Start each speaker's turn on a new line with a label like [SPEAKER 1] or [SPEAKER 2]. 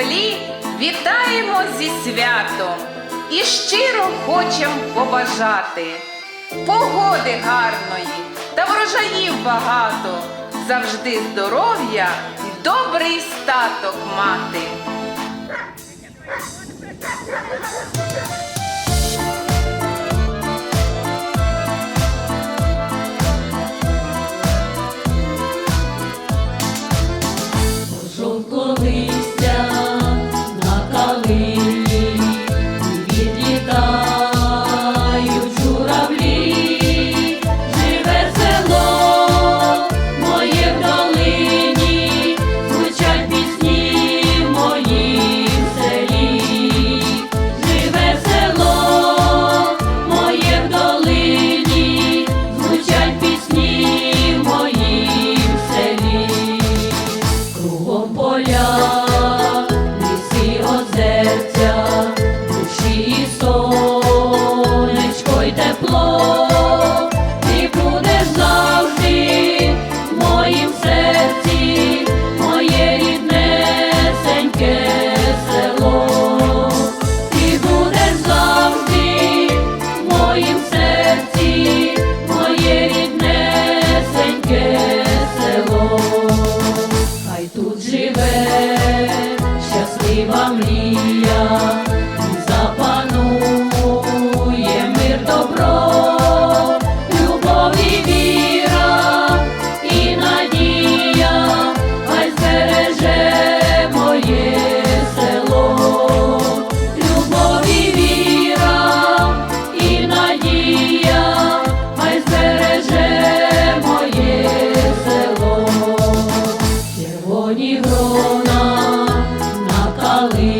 [SPEAKER 1] землі вітаємо зі святом і щиро хочем побажати погоди гарної та врожаїв багато, завжди здоров'я і добрий статок мати. Kalona, na Kalina.